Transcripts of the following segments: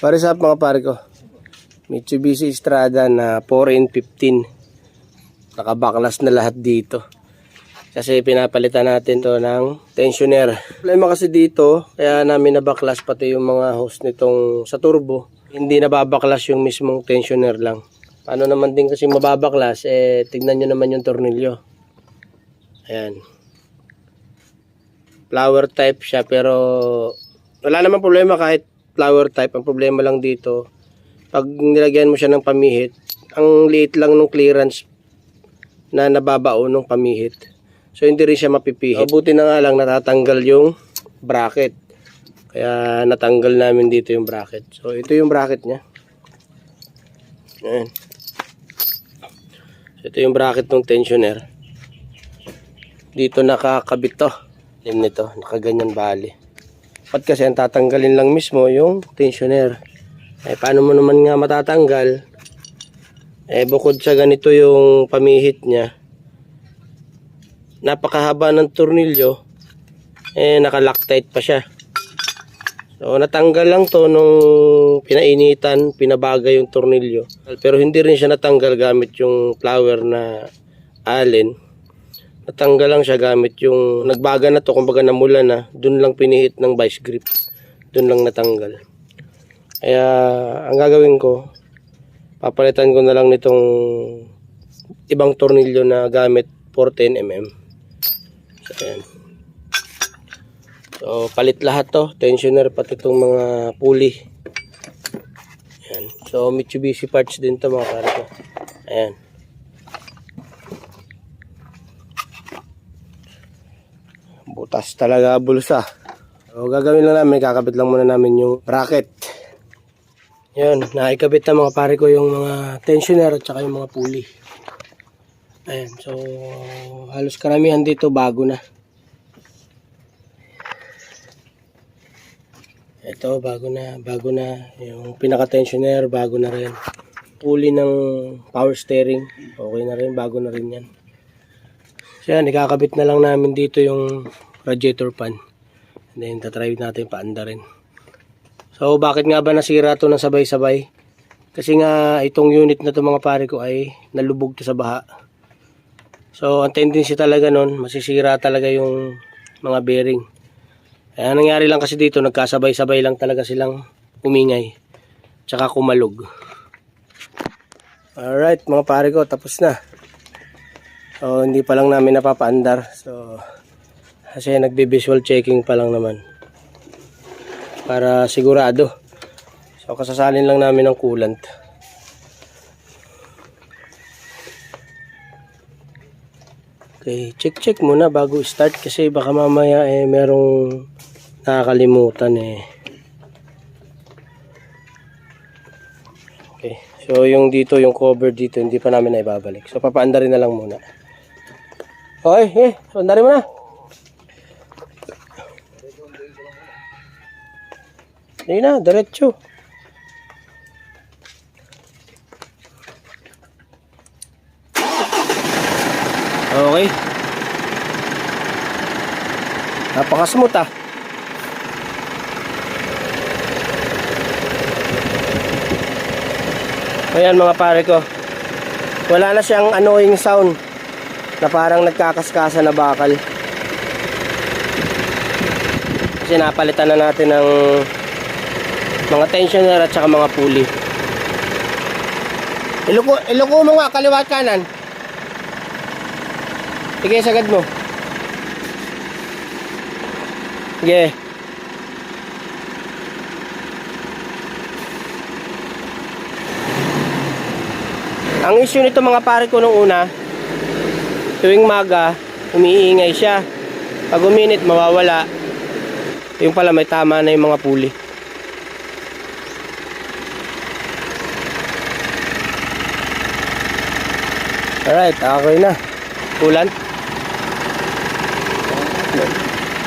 Para sa mga pare ko. Mitsubishi Strada na 4N15. Nakabaklas na lahat dito. Kasi pinapalitan natin to ng tensioner. Problema kasi dito, kaya namin nabaklas pati yung mga hose nitong sa turbo. Hindi nababaklas yung mismong tensioner lang. Paano naman din kasi mababaklas, eh tignan nyo naman yung tornilyo. Ayan. Flower type siya pero wala naman problema kahit flower type. Ang problema lang dito, pag nilagyan mo siya ng pamihit, ang liit lang ng clearance na nababao ng pamihit. So hindi rin siya mapipihit. Mabuti na nga lang natatanggal yung bracket. Kaya natanggal namin dito yung bracket. So ito yung bracket niya. Ayan. So, ito yung bracket ng tensioner. Dito nakakabit to. Lim nito, nakaganyan bali. Pat kasi ang tatanggalin lang mismo yung tensioner. Eh paano mo naman nga matatanggal? Eh bukod sa ganito yung pamihit niya, napakahaba ng tornilyo, eh naka-loctite pa siya. So natanggal lang to nung pinainitan, pinabagay yung tornilyo. Pero hindi rin siya natanggal gamit yung flower na allen. Natanggal lang siya gamit yung nagbaga na to, kumbaga namula na, dun lang pinihit ng vice grip. Dun lang natanggal. Kaya ang gagawin ko, papalitan ko na lang nitong ibang tornilyo na gamit 410mm. So, ayan. So, palit lahat to. Tensioner, pati itong mga pulley. Ayan. So, Mitsubishi parts din to mga pare ko. Ayan. Butas talaga bulsa. So, gagawin lang namin, kakabit lang muna namin yung bracket. Yan, naikabit na mga pare ko yung mga tensioner at saka yung mga pulley. Ayan, so halos karamihan dito bago na. Ito, bago na, bago na. Yung pinaka-tensioner, bago na rin. Pulley ng power steering, okay na rin, bago na rin yan. So yan, ikakabit na lang namin dito yung radiator fan. And then, tatry natin paanda rin. So, bakit nga ba nasira to ng sabay-sabay? Kasi nga, itong unit na to mga pare ko ay nalubog to sa baha. So, ang tendency talaga nun, masisira talaga yung mga bearing. Kaya nangyari lang kasi dito, nagkasabay-sabay lang talaga silang umingay. Tsaka kumalog. Alright, mga pare ko, tapos na. So, hindi pa lang namin napapaandar. So, kasi nagbe-visual checking pa lang naman para sigurado. So kasasalin lang namin ng coolant. Okay, check-check muna bago start kasi baka mamaya eh merong nakakalimutan eh. Okay, so yung dito, yung cover dito, hindi pa namin na ibabalik. So papaanda rin na lang muna. Okay, eh, andarin mo na. Ayun na, diretso. Okay. Napaka-smooth ah. Ayan mga pare ko. Wala na siyang annoying sound na parang nagkakaskasa na bakal. Kasi napalitan na natin ng mga tensioner at saka mga pulley. Iluko, iluko mo nga kaliwa at kanan. Sige, sagad mo. Sige. Ang issue nito mga pare ko nung una, tuwing maga, umiingay siya. Pag uminit, mawawala. Yung pala may tama na yung mga pulley. Alright, okay na. Ulan?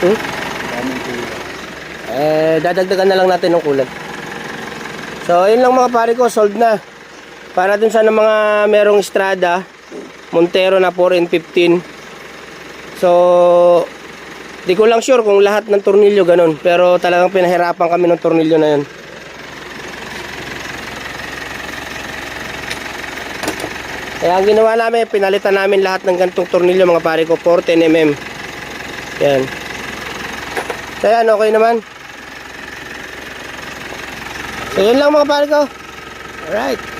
Hmm? Eh, dadagdagan na lang natin ng kulan. So, yun lang mga pare ko, sold na. Para dun sa mga merong Strada, Montero na 4N15. So, di ko lang sure kung lahat ng tornilyo ganun. Pero talagang pinahirapan kami ng tornilyo na yun. Kaya ang ginawa namin, pinalitan namin lahat ng gantong tornilyo mga pare ko, 14mm. Yan. So yan, okay naman. So yun lang mga pare ko. Alright.